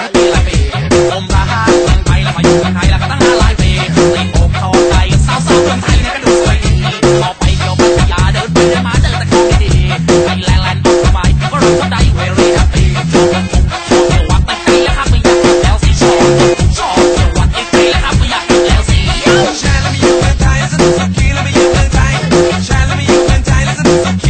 ายปีลมละห้าเมืองไทยแล้วมาอยู่เมืองไทยแล้ก็ตั้งห้าล้านปีติดอกทองไทยสาวสาวเมืองไทยเนี่ยก็ดูสวยดีพอไปเที่ยวพัทยาเดินไปเดินมาเจอแต่ของดีไทแลนด์แออกสมัยก็รู้ว่าได้เวรีแฮปปี้ชอบกันทุชอบเววัดต่ตีแล้ครับไม่อยากอยู่แล้วสิชอบชอบเววัดต่ตีแล้ครับไม่อยากอยู่แล้วสิแชร์แล้วไม่อยู่เมืองไทยสนุกสุขีแล้วไม่อยู่เมืองไทยแชร์แล้วไม่อยู่เมืองไทยแล้วสนุกสุขี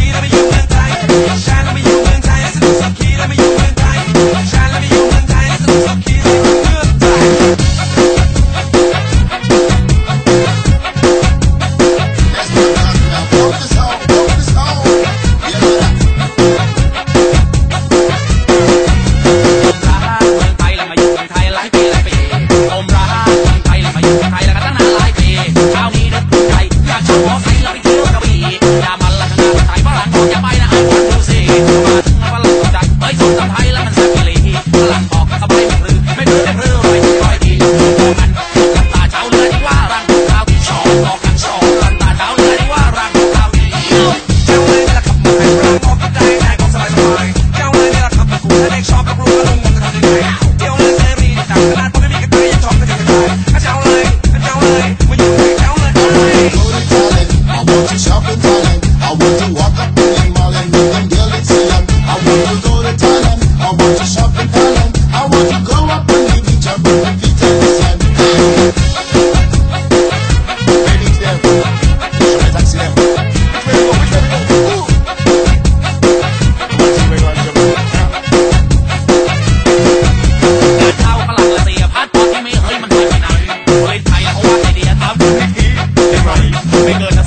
ไม่